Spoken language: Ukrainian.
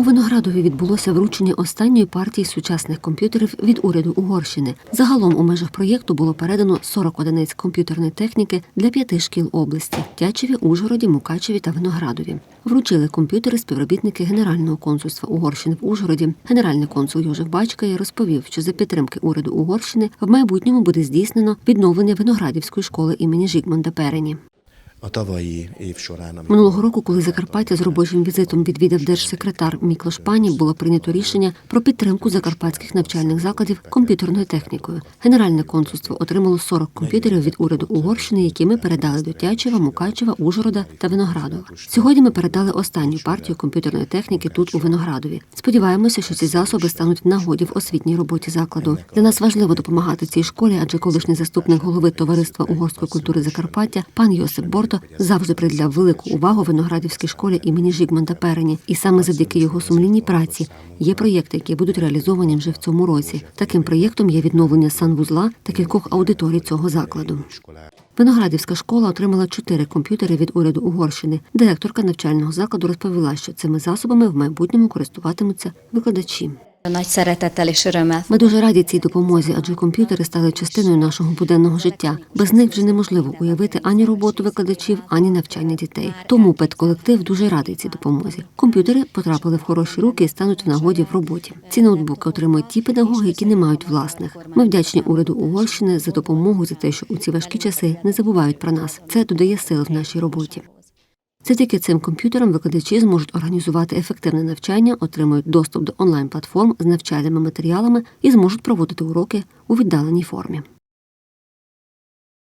У Виноградові відбулося вручення останньої партії сучасних комп'ютерів від уряду Угорщини. Загалом у межах проєкту було передано 40 одиниць комп'ютерної техніки для п'яти шкіл області Тячеві, Ужгороді, Мукачеві та Виноградові. Вручили комп'ютери співробітники Генерального консульства Угорщини в Ужгороді. Генеральний консул Йожев Бачкає розповів, що за підтримки уряду Угорщини в майбутньому буде здійснено відновлення Виноградівської школи імені Жігмонда Перені. A tavalyi év során, amikor Минулого року, коли Закарпаття з робочим візитом відвідав держсекретар Міклош Пані, було прийнято рішення про підтримку закарпатських навчальних закладів комп'ютерною технікою. Генеральне консульство отримало 40 комп'ютерів від уряду Угорщини, які ми передали до Тячева, Мукачева, Ужгорода та Виноградова. Сьогодні ми передали останню партію комп'ютерної техніки тут у Виноградові. Сподіваємося, що ці засоби стануть в нагоді в освітній роботі закладу. Для нас важливо допомагати цій школі, адже колишній заступник голови товариства угорської культури Закарпаття пан Йосип Борто завжди приділяв велику увагу виноградівській школі імені Жігмонта Перені. І саме завдяки його сумлінній праці є проєкти, які будуть реалізовані вже в цьому році. Таким проєктом є відновлення санвузла та кількох аудиторій цього закладу. Виноградівська школа отримала чотири комп'ютери від уряду Угорщини. Директорка навчального закладу розповіла, що цими засобами в майбутньому користуватимуться викладачі. Nagy szeretettel Ми дуже раді цій допомозі, адже комп'ютери стали частиною нашого буденного життя. Без них вже неможливо уявити ані роботу викладачів, ані навчання дітей. Тому педколектив дуже радий цій допомозі. Комп'ютери потрапили в хороші руки і стануть в нагоді в роботі. Ці ноутбуки отримують ті педагоги, які не мають власних. Ми вдячні уряду Угорщини за допомогу за те, що у ці важкі часи не забувають про нас. Це додає сил в нашій роботі. Завдяки цим комп'ютерам викладачі зможуть організувати ефективне навчання, отримують доступ до онлайн-платформ з навчальними матеріалами і зможуть проводити уроки у віддаленій формі.